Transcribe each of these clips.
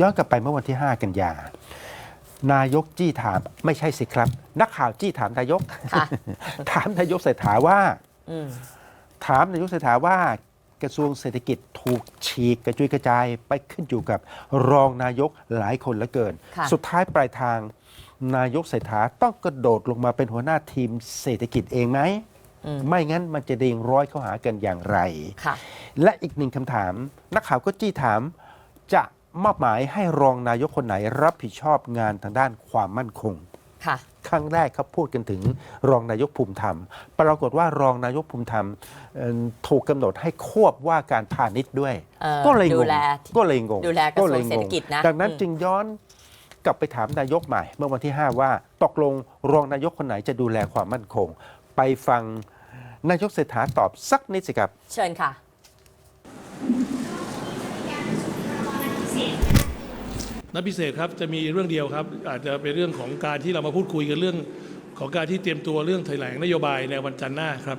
ย้อนกลับไปเมื่อวันที่ 5 กันยานายกจี้ถามไม่ใช่สิครับ นักข่าวจี้ถามนายกค่ะถามนายกเศรษฐาว่าอืมถามนายกเศรษฐาว่ากระทรวงเศรษฐกิจถูกฉีกกระจุยกระจายไปขึ้นอยู่กับรองนายกหลายคนเหลือเกินค่ะสุดท้ายปลายทาง นายกเศรษฐาต้องกระโดดลงมาเป็นหัวหน้าทีมเศรษฐกิจเองไหมอืมไม่งั้นมันจะเรียงร้อยเข้าหากันอย่างไรค่ะและอีกหนึ่งคำถาม นักข่าวก็จี้ถามจะ มอบหมายให้รองนายกคนไหนรับผิดชอบงานทางด้านความมั่นคง ค่ะ ครั้งแรกเขาพูดกันถึงรองนายกภูมิธรรม ปรากฏว่ารองนายกภูมิธรรมเอ่อถูกกำหนดให้ควบว่าการพาณิชย์ด้วย เอ่อก็เลยงดูงแล ก็เลยงงดูแลกระทรวงเลยเศรษฐกิจนะดังนั้นอืม จึงย้อนกลับไปถามนายกใหม่ เมื่อวันที่ 5 ว่าตกลงรองนายกคนไหนจะดูแลความมั่นคง ไปฟังนายกเศรษฐาตอบสักนิดสิครับ เชิญค่ะ นัดพิเศษครับจะมีเรื่องเดียวครับ อาจจะเป็นเรื่องของการที่เรามาพูดคุยกันเรื่อง ของการที่เตรียมตัวเรื่องแถลงนโยบายในวันจันทร์หน้าครับ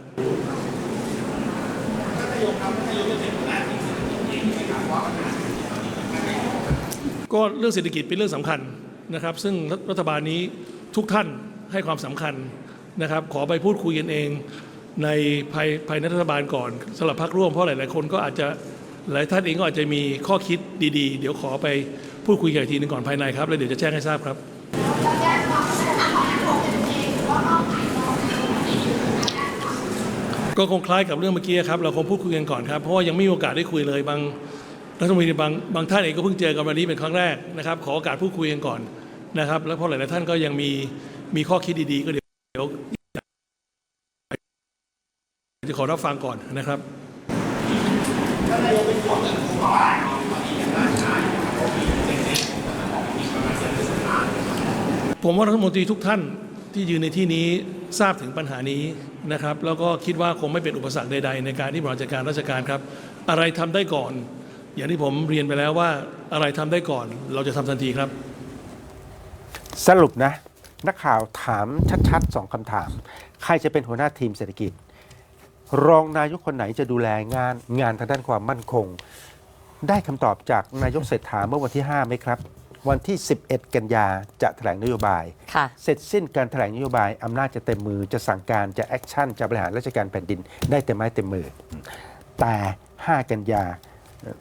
ก็เรื่องเศรษฐกิจเป็นเรื่องสำคัญนะครับ ซึ่งรัฐบาลนี้ทุกท่านให้ความสำคัญนะครับ ขอไปพูดคุยกันเองในภายภายในรัฐบาลก่อนสำหรับพรรคร่วมเพราะหลาย ๆ คนก็อาจจะ หลายท่านเองก็อาจจะมีข้อคิดดีๆ เดี๋ยวขอไปพูดคุยกันอีกทีหนึงก่อนภายในครับ แล้วเดี๋ยวจะแจ้งให้ทราบครับ ก็คงคล้ายกับเรื่องเมื่อกี้ครับเราคงพูดคุยกันก่อนครับเพราะว่ายังไม่มีโอกาสได้คุยเลยบางรัฐมนตรีบางบางท่านเองก็เพิ่งเจอกันวันนี้เป็นครั้งแรกนะครับขอโอกาสพูดคุยกันก่อนนะครับ แล้วเพราะหลายๆท่านก็ยังมีมีข้อคิดดีๆ ก็เดี๋ยวเดี๋ยวจะขอรับฟังก่อนนะครับ ผมว่ารัฐมนตรีทุกท่านที่ยืนในที่นี้ทราบถึงปัญหานี้นะครับ แล้วก็คิดว่าคงไม่เป็นอุปสรรคใด ๆ ในการที่บริหารจัดการราชการครับ อะไรทำได้ก่อน อย่างที่ผมเรียนไปแล้วว่าอะไรทำได้ก่อน เราจะทำทันทีครับ สรุปนะ นักข่าวถามชัดๆสองคำถาม ใครจะเป็นหัวหน้าทีมเศรษฐกิจ รองนายกคนไหนจะดูแลงานงานทางด้านความมั่นคง ได้คำตอบจากนายกเศรษฐาเมื่อวันที่ 5 ไหมครับ วันที่ 11 กันยาจะแถลงนโยบาย ค่ะ เสร็จสิ้นการแถลงนโยบาย อำนาจจะเต็มมือจะสั่งการจะแอคชั่น จะบริหารราชการแผ่นดิน ได้เต็มไม้เต็มมือ แต่ 5 กันยาเอ่อ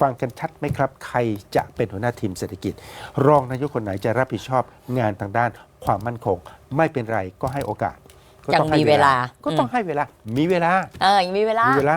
ฟังกันชัดไหมครับ ใครจะเป็นหัวหน้าทีมเศรษฐกิจ รองนายกคนไหนจะรับผิดชอบงานทางด้านความมั่นคง ไม่เป็นไรก็ให้โอกาสก็ต้อง ยังมีให้เวลา ก็ต้องให้เวลา มีเวลา เออยังมีเวลา มีเวลา